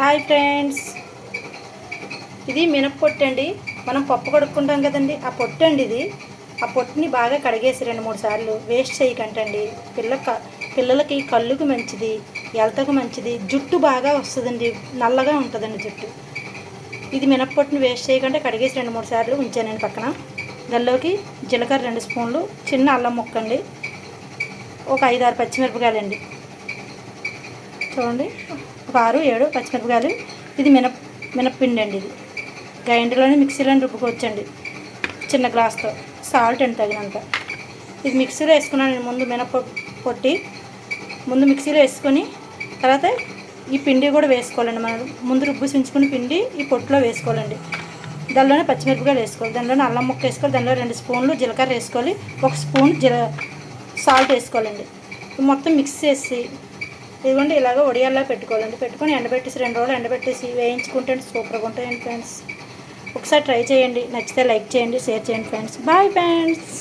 Hi friends. ఇది మినప్పొట్టు అండి మనం పప్పు కడుక్కుంటాం కదండి. ఆ పొట్టు అండి ఇది. ఆ పొట్టుని బాగా కడిగేసి రెండు మూడు సార్లు వేస్ట్ చేయకంటండి. పిల్ల క- పిల్లలకి కళ్ళుకు మంచిది ఎలతకు మంచిది జుట్టు బాగా వస్తుందండి. నల్లగా ఉంటుందండి జుట్టు. ఇది మినప్పొట్టుని వేస్ట్ చేయకుండా కడిగేసి రెండు మూడు సార్లు ఉంచానండి పక్కన. దానిలోకి జీలకర్ర రెండు స్పూన్లు చిన్న అల్లం ముక్క అండి ఒక ఐదు ఆరు పచ్చిమిరపకాయలండి. చూడండి. ఒక ఆరు ఏడు పచ్చిమిరపకాయలు. ఇది మినప మినప్పిండి అండి ఇది. గ్రైండర్లోనే మిక్సీలోనే రుబ్బుకోవచ్చండి. చిన్న గ్లాస్తో. సాల్ట్ అండి తగినంత. ఇది మిక్సీలో వేసుకున్నాను ముందు మినప పొట్టి. ముందు మిక్సీలో వేసుకొని తర్వాత ఈ పిండి కూడా వేసుకోవాలండి. మనం ముందు రుబ్బు ఉంచుకుని పిండి ఈ పొట్టులో వేసుకోవాలండి. దానిలోనే పచ్చిమిరపకాయలు వేసుకోవాలి. దానిలోనే అల్లం ముక్క వేసుకోవాలి. దానిలో రెండు స్పూన్లు జీలకర్ర వేసుకోవాలి. ఒక స్పూన్ జీల సాల్ట్ వేసుకోవాలండి. మొత్తం మిక్స్ చేసి ఇదిగోండి ఇలాగ ఒడియాల్లో పెట్టుకోవాలండి. పెట్టుకొని ఎండబెట్టేసి రెండు రోజులు ఎండబెట్టేసి వేయించుకుంటే సూపర్గా ఉంటాయండి ఫ్రెండ్స్. ఒకసారి ట్రై చేయండి. నచ్చితే లైక్ చేయండి షేర్ చేయండి ఫ్రెండ్స్. Bye friends.